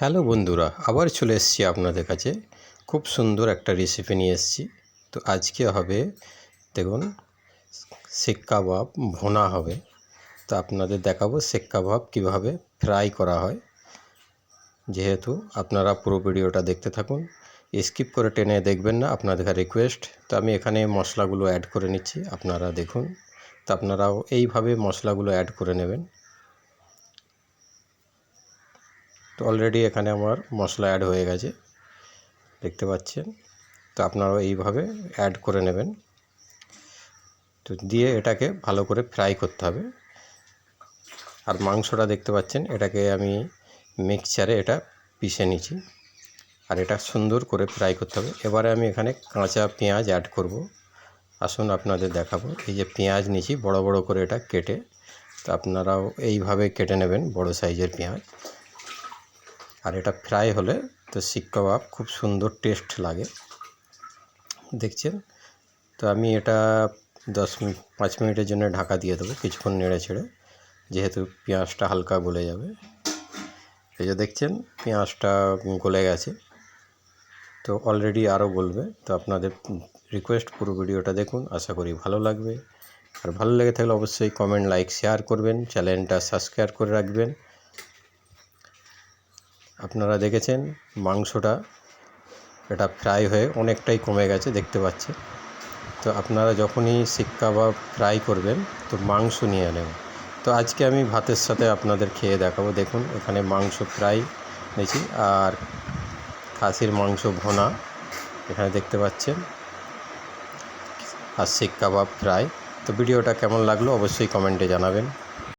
Hello বন্ধুরা, আবার চলে এসেছি আপনাদের কাছে। খুব সুন্দর একটা রেসিপি নিয়ে এসেছি। তো আজকে হবে, দেখুন, শেক কাবাব ভোনা হবে। তো আপনাদের দেখাবো শেক কাবাব কীভাবে ফ্রাই করা হয়। যেহেতু আপনারা পুরো ভিডিওটা দেখতে থাকুন স্কিপ করে টেনে দেখবেন না, আপনাদের রিকোয়েস্ট তো আমি এখানে মশলাগুলো অ্যাড করে নিচ্ছি, আপনারা দেখুন। তো আপনারাও এইভাবে মশলাগুলো অ্যাড করে নেবেন। তো অলরেডি এখানে আমার মশলা অ্যাড হয়ে গেছে, দেখতে পাচ্ছেন। তো আপনারাও এইভাবে অ্যাড করে নেবেন। তো দিয়ে এটাকে ভালো করে ফ্রাই করতে হবে। আর মাংসটা দেখতে পাচ্ছেন, এটাকে আমি মিক্সচারে এটা পিষে নিচ্ছি। আর এটা সুন্দর করে ফ্রাই করতে হবে। এবারে আমি এখানে কাঁচা পেঁয়াজ অ্যাড করব। আসুন আপনাদের দেখাবো। এই যে পেঁয়াজ নিয়েছি, বড় বড় করে এটা কেটে, তো আপনারাও এইভাবে কেটে নেবেন বড় সাইজের পেঁয়াজ। আর এটা ফ্রাই হলে তো শিক কাবাব খুব সুন্দর টেস্ট লাগে। দেখছেন? তো আমি এটা দশ মিনিট পাঁচ মিনিটের জন্য ঢাকা দিয়ে দেবো, কিছুক্ষণ নেড়ে ছেড়ে, যেহেতু পেঁয়াজটা হালকা গলে যাবে। এই যে দেখছেন, পেঁয়াজটা গলে গেছে। তো অলরেডি আরও গলবে। তো আপনাদের রিকোয়েস্ট পুরো ভিডিওটা দেখুন, আশা করি ভালো লাগবে। আর ভালো লেগে থাকলে অবশ্যই কমেন্ট লাইক শেয়ার করবেন। চ্যানেলটা সাবস্ক্রাইব করে রাখবেন। আপনারা দেখেছেন মাংসটা, এটা ফ্রাই হয়ে অনেকটাই কমে গেছে, দেখতে পাচ্ছি। তো আপনারা যখনই শিক কাবাব ফ্রাই করবেন, তো মাংস নিয়ে নেবেন। তো আজকে আমি ভাতের সাথে আপনাদের খেয়ে দেখাবো। দেখুন, এখানে মাংস ফ্রাই নিয়েছি, আর খাসির মাংস ভোনা, এখানে দেখতে পাচ্ছেন, আর শিক কাবাব ফ্রাই। তো ভিডিওটা কেমন লাগল অবশ্যই কমেন্টে জানাবেন।